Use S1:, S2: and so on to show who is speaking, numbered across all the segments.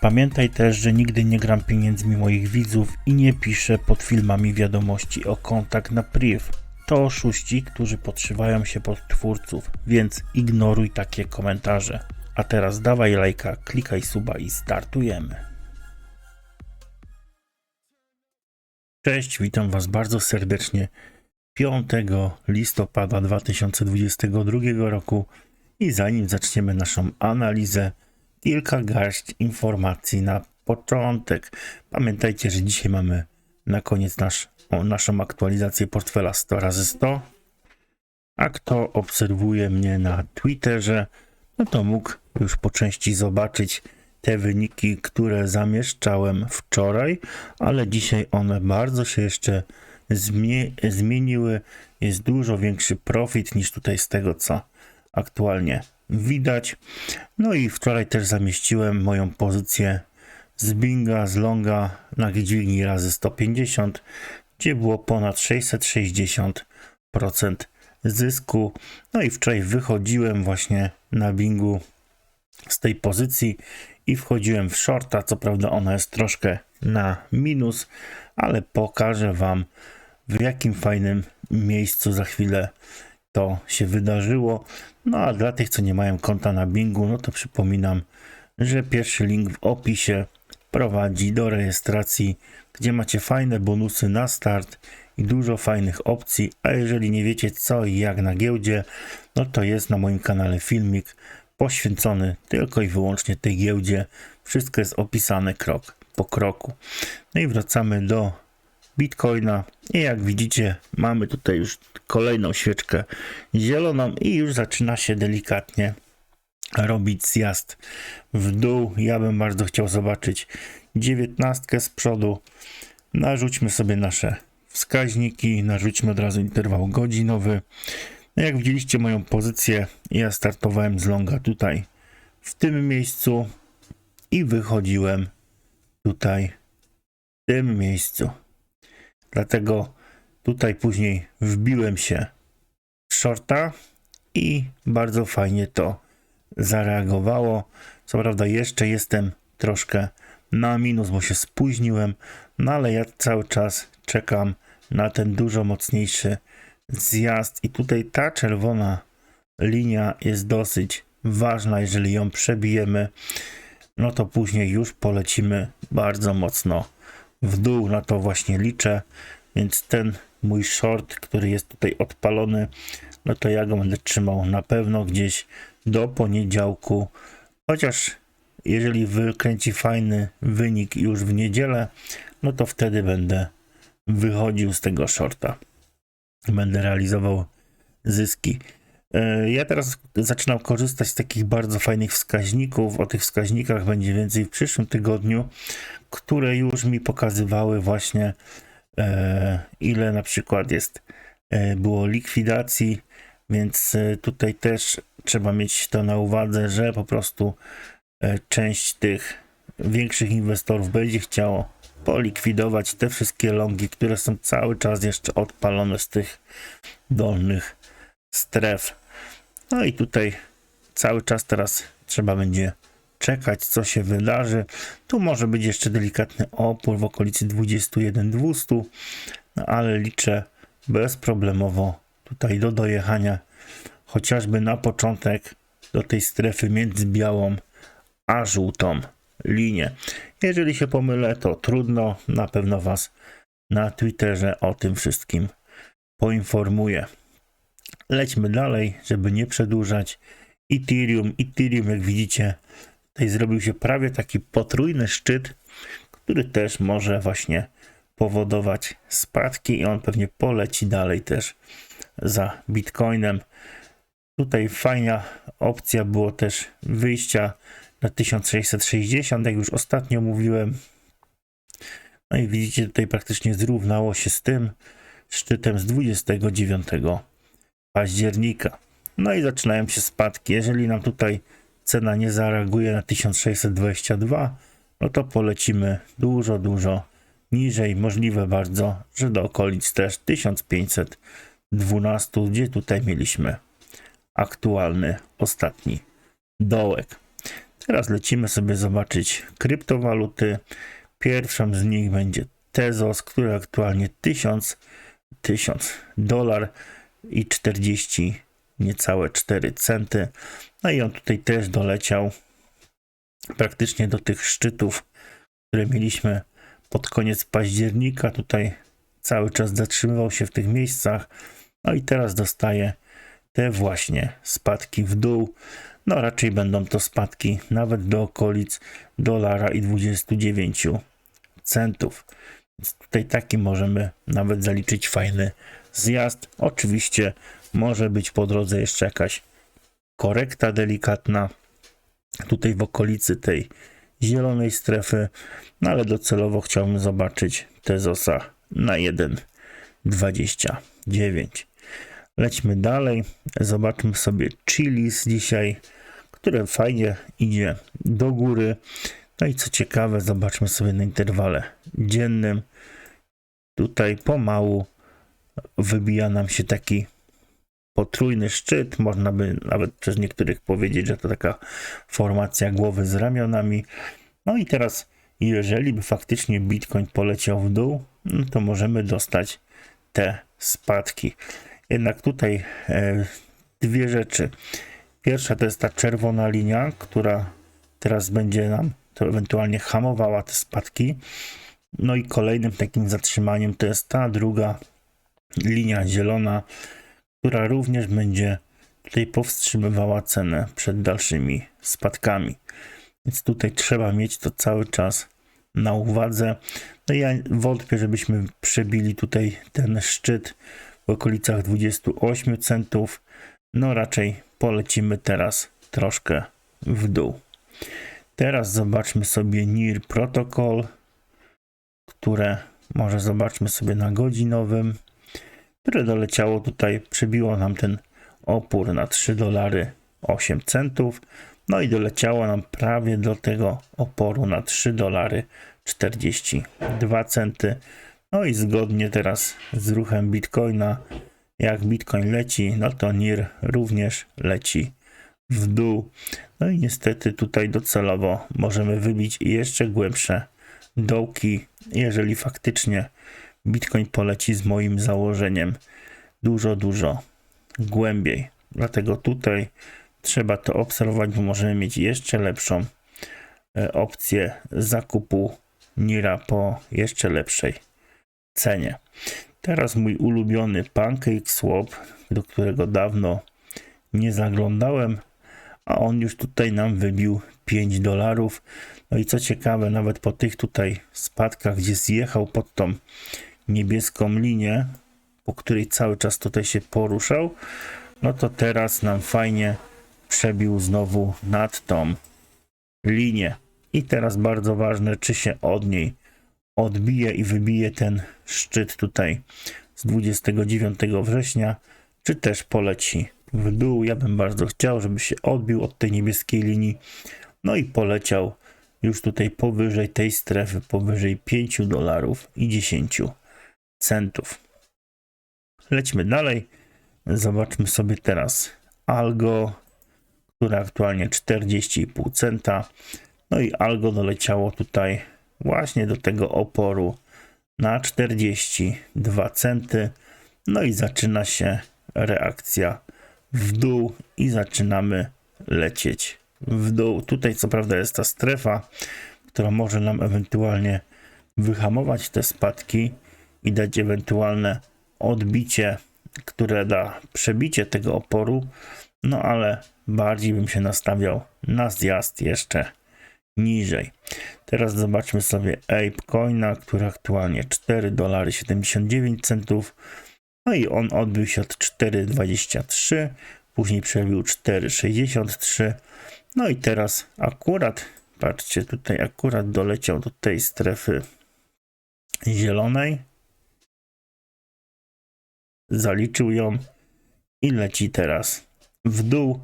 S1: Pamiętaj też, że nigdy nie gram pieniędzmi moich widzów i nie piszę pod filmami wiadomości o kontakt na priv. To oszuści, którzy podszywają się pod twórców, więc ignoruj takie komentarze. A teraz dawaj lajka, klikaj suba i startujemy. Cześć, witam Was bardzo serdecznie 5 listopada 2022 roku i zanim zaczniemy naszą analizę, kilka garść informacji na początek. Pamiętajcie, że dzisiaj mamy na koniec nasz, o, naszą aktualizację portfela 100 razy 100 a kto obserwuje mnie na Twitterze, no to mógł już po części zobaczyć te wyniki, które zamieszczałem wczoraj, ale dzisiaj one bardzo się jeszcze zmie- zmieniły. Jest dużo większy profit niż tutaj z tego, co aktualnie widać. No i wczoraj też zamieściłem moją pozycję z Binga, z Longa na dźwigni razy 150, gdzie było ponad 660% zysku. No i wczoraj wychodziłem właśnie na Bingu z tej pozycji i wchodziłem w shorta. Co prawda ona jest troszkę na minus, ale pokażę Wam w jakim fajnym miejscu za chwilę to się wydarzyło. No a dla tych, co nie mają konta na Bingu, no to przypominam, że pierwszy link w opisie prowadzi do rejestracji, gdzie macie fajne bonusy na start i dużo fajnych opcji. A jeżeli nie wiecie co i jak na giełdzie, no to jest na moim kanale filmik poświęcony tylko i wyłącznie tej giełdzie. Wszystko jest opisane krok po kroku. No i wracamy do Bitcoina. I jak widzicie, mamy tutaj już kolejną świeczkę zieloną i już zaczyna się delikatnie robić zjazd w dół. Ja bym bardzo chciał zobaczyć dziewiętnastkę z przodu. Narzućmy sobie nasze wskaźniki, narzućmy od razu interwał godzinowy. No jak widzieliście moją pozycję, ja startowałem z longa tutaj w tym miejscu i wychodziłem tutaj w tym miejscu. Dlatego tutaj później wbiłem się w shorta i bardzo fajnie to zareagowało. Co prawda jeszcze jestem troszkę na minus, bo się spóźniłem, no ale ja cały czas czekam na ten dużo mocniejszy zjazd i tutaj ta czerwona linia jest dosyć ważna, jeżeli ją przebijemy, no to później już polecimy bardzo mocno w dół, na to właśnie liczę, więc ten mój short, który jest tutaj odpalony, no to ja go będę trzymał na pewno gdzieś do poniedziałku, chociaż jeżeli wykręci fajny wynik już w niedzielę, no to wtedy będę wychodził z tego shorta. Będę realizował zyski. E, Ja teraz zaczynam korzystać z takich bardzo fajnych wskaźników. O tych wskaźnikach będzie więcej w przyszłym tygodniu, które już mi pokazywały właśnie e, ile na przykład jest e, było likwidacji, więc tutaj też trzeba mieć to na uwadze, że po prostu część tych większych inwestorów będzie chciało polikwidować te wszystkie longi, które są cały czas jeszcze odpalone z tych dolnych stref. No i tutaj cały czas teraz trzeba będzie czekać, co się wydarzy. Tu może być jeszcze delikatny opór w okolicy 21-200, no ale liczę bezproblemowo tutaj do dojechania chociażby na początek do tej strefy między białą a żółtą linię. Jeżeli się pomylę, to trudno, na pewno Was na Twitterze o tym wszystkim poinformuję. Lećmy dalej, żeby nie przedłużać. Ethereum, Ethereum, jak widzicie, tutaj zrobił się prawie taki potrójny szczyt, który też może właśnie powodować spadki i on pewnie poleci dalej też za Bitcoinem. Tutaj fajna opcja było też wyjścia na 1660, jak już ostatnio mówiłem. No i widzicie, tutaj praktycznie zrównało się z tym szczytem z 29 października. No i zaczynają się spadki. Jeżeli nam tutaj cena nie zareaguje na 1622, no to polecimy dużo, dużo niżej. Możliwe bardzo, że do okolic też 1512, gdzie tutaj mieliśmy aktualny ostatni dołek. Teraz lecimy sobie zobaczyć kryptowaluty. Pierwszą z nich będzie Tezos, który aktualnie 1000 1000 dolar i 40 niecałe 4 centy. No i on tutaj też doleciał praktycznie do tych szczytów, które mieliśmy pod koniec października. Tutaj cały czas zatrzymywał się w tych miejscach. No i teraz dostaje te właśnie spadki w dół. No raczej będą to spadki nawet do okolic dolara i 29 centów. Więc tutaj taki możemy nawet zaliczyć fajny zjazd. Oczywiście może być po drodze jeszcze jakaś korekta delikatna tutaj w okolicy tej zielonej strefy, no ale docelowo chciałbym zobaczyć Tezosa na 1,29. Lećmy dalej, zobaczmy sobie Chilis dzisiaj, które fajnie idzie do góry. No i co ciekawe, zobaczmy sobie na interwale dziennym. Tutaj pomału wybija nam się taki potrójny szczyt. Można by nawet przez niektórych powiedzieć, że to taka formacja głowy z ramionami. No i teraz, jeżeli by faktycznie Bitcoin poleciał w dół, no to możemy dostać te spadki. Jednak tutaj e, dwie rzeczy. Pierwsza to jest ta czerwona linia, która teraz będzie nam to ewentualnie hamowała te spadki. No i kolejnym takim zatrzymaniem to jest ta druga linia zielona, która również będzie tutaj powstrzymywała cenę przed dalszymi spadkami. Więc tutaj trzeba mieć to cały czas na uwadze. No ja wątpię, żebyśmy przebili tutaj ten szczyt w okolicach 28 centów. No raczej polecimy teraz troszkę w dół. Teraz zobaczmy sobie NIR Protocol, które może zobaczmy sobie na godzinowym, które doleciało tutaj, przebiło nam ten opór na 3 dolary 8 centów, no i doleciało nam prawie do tego oporu na 3 dolary 42 centy. No i zgodnie teraz z ruchem Bitcoina, jak Bitcoin leci, no to NIR również leci w dół. No i niestety tutaj docelowo możemy wybić jeszcze głębsze dołki, jeżeli faktycznie Bitcoin poleci z moim założeniem dużo, dużo głębiej. Dlatego tutaj trzeba to obserwować, bo możemy mieć jeszcze lepszą e, opcję zakupu Nira po jeszcze lepszej cenie. Teraz mój ulubiony Pancake Swap, do którego dawno nie zaglądałem, a on już tutaj nam wybił 5 dolarów. No i co ciekawe, nawet po tych tutaj spadkach, gdzie zjechał pod tą niebieską linię, po której cały czas tutaj się poruszał, no to teraz nam fajnie przebił znowu nad tą linię. I teraz bardzo ważne, czy się od niej odbije i wybije ten szczyt tutaj z 29 września, czy też poleci w dół. Ja bym bardzo chciał, żeby się odbił od tej niebieskiej linii. No i poleciał już tutaj powyżej tej strefy, powyżej 5 dolarów i 10 centów. Lećmy dalej. Zobaczmy sobie teraz algo, które aktualnie 40,5 centa. No i algo doleciało tutaj właśnie do tego oporu na 42 centy. No i zaczyna się reakcja w dół i zaczynamy lecieć w dół. Tutaj co prawda jest ta strefa, która może nam ewentualnie wyhamować te spadki i dać ewentualne, odbicie, które da przebicie tego oporu, no ale bardziej bym się nastawiał na zjazd jeszcze niżej. Teraz zobaczmy sobie Ape Coina, który aktualnie 4 dolary 79 centów. No i on odbił się od 4,23, później przebił 4,63. No i teraz akurat, patrzcie, tutaj akurat doleciał do tej strefy zielonej. Zaliczył ją i leci teraz w dół,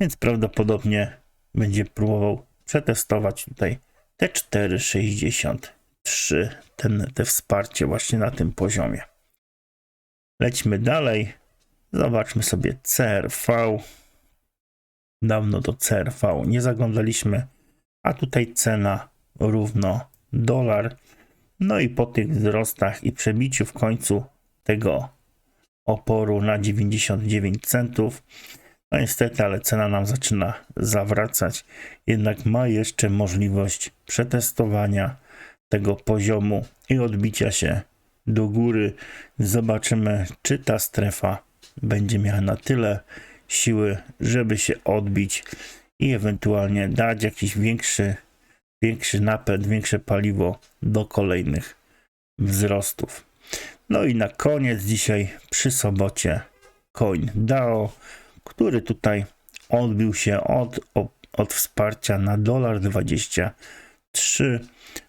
S1: więc prawdopodobnie będzie próbował przetestować tutaj te 4,63, ten, te wsparcie właśnie na tym poziomie. Lećmy dalej. Zobaczmy sobie CRV. Dawno do CRV nie zaglądaliśmy, a tutaj cena równo dolar. No i po tych wzrostach i przebiciu w końcu tego oporu na 99 centów, no niestety, ale cena nam zaczyna zawracać. Jednak ma jeszcze możliwość przetestowania tego poziomu i odbicia się do góry. Zobaczymy, czy ta strefa będzie miała na tyle siły, żeby się odbić i ewentualnie dać jakiś większy, większy napęd, większe paliwo do kolejnych wzrostów. No i na koniec dzisiaj przy sobocie coin DAO, który tutaj odbił się od, od wsparcia na dolar 23,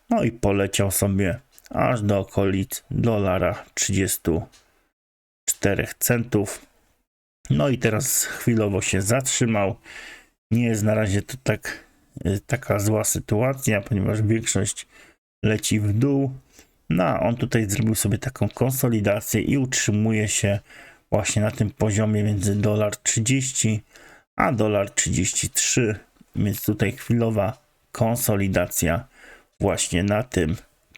S1: no i poleciał sobie aż do okolic dolara 34 centów. No i teraz chwilowo się zatrzymał. Nie jest na razie to tak, y, taka zła sytuacja, ponieważ większość leci w dół. No, a on tutaj zrobił sobie taką konsolidację i utrzymuje się właśnie na tym poziomie między dolar 30 a dolar 33, więc tutaj chwilowa konsolidacja właśnie na tym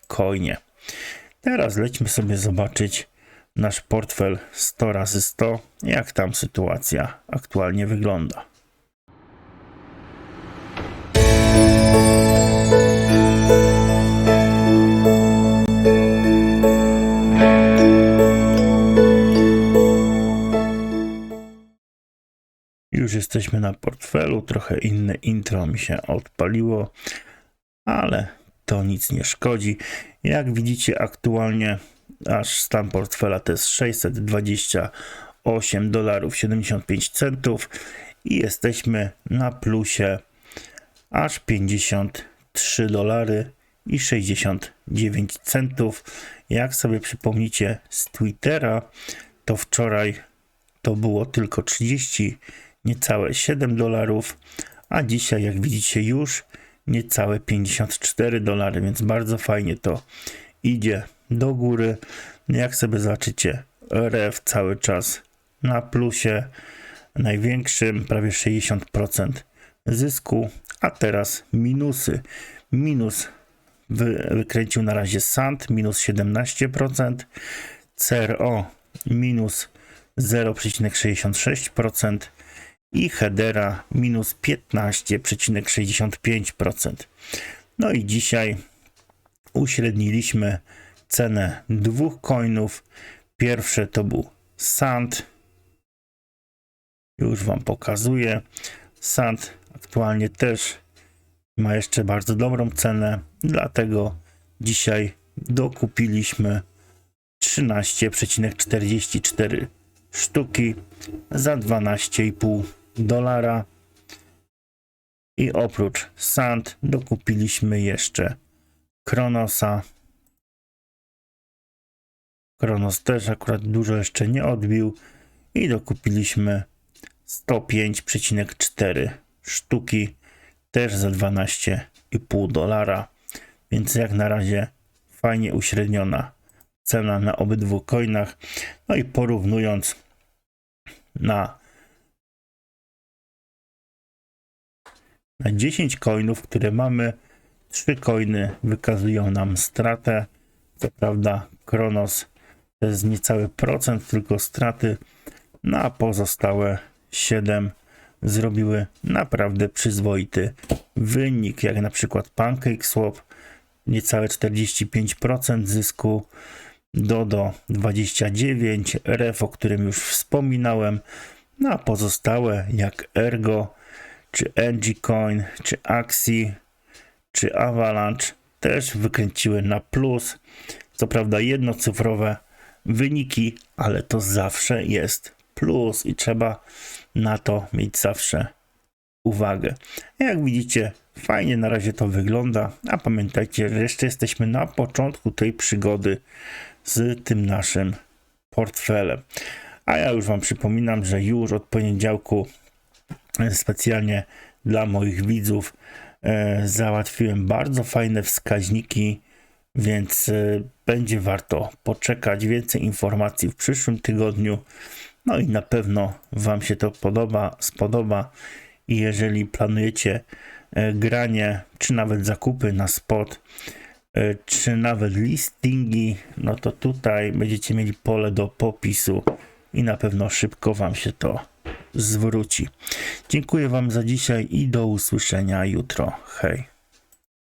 S1: coinie. Teraz lećmy sobie zobaczyć nasz portfel 100 razy 100, jak tam sytuacja aktualnie wygląda. Już jesteśmy na portfelu, trochę inne intro mi się odpaliło, ale to nic nie szkodzi. Jak widzicie, aktualnie aż stan portfela to jest 628 dolarów 75 centów i jesteśmy na plusie aż 53 dolary i 69 centów. Jak sobie przypomnicie z Twittera, to wczoraj to było tylko 30 niecałe 7 dolarów, a dzisiaj, jak widzicie, już niecałe 54 dolary, więc bardzo fajnie to idzie do góry. Jak sobie zobaczycie, RF cały czas na plusie największym, prawie 60% zysku, a teraz minusy. Minus wy, wykręcił na razie SAND minus 17%, CRO minus 0,66%, i Hedera minus 15,65%. No i dzisiaj uśredniliśmy cenę dwóch coinów. Pierwsze to był Sand. Już Wam pokazuję. Sand aktualnie też ma jeszcze bardzo dobrą cenę, dlatego dzisiaj dokupiliśmy 13,44 sztuki za 12,5 dolara. I oprócz Sand dokupiliśmy jeszcze Kronosa. Kronos też akurat dużo jeszcze nie odbił. I dokupiliśmy 105,4 sztuki, też za 12,5 dolara. Więc jak na razie fajnie uśredniona cena na obydwu coinach. No i porównując na Na 10 coinów, które mamy, 3 coiny wykazują nam stratę. Co prawda, Kronos to jest niecały procent tylko straty, no a pozostałe 7 zrobiły naprawdę przyzwoity wynik, jak na przykład PancakeSwap, niecałe 45% zysku, Dodo 29, Ref, o którym już wspominałem, no a pozostałe jak Ergo, czy NG-Coin, czy Axie, czy Avalanche też wykręciły na plus. Co prawda jednocyfrowe wyniki, ale to zawsze jest plus i trzeba na to mieć zawsze uwagę. Jak widzicie, fajnie na razie to wygląda, a pamiętajcie, że jeszcze jesteśmy na początku tej przygody z tym naszym portfelem. A ja już Wam przypominam, że już od poniedziałku specjalnie dla moich widzów e, załatwiłem bardzo fajne wskaźniki, więc e, będzie warto poczekać. Więcej informacji w przyszłym tygodniu. No i na pewno Wam się to podoba, spodoba. I jeżeli planujecie e, granie, czy nawet zakupy na spot, czy nawet listingi, no to tutaj będziecie mieli pole do popisu i na pewno szybko Wam się to zwróci. Dziękuję Wam za dzisiaj i do usłyszenia jutro. Hej.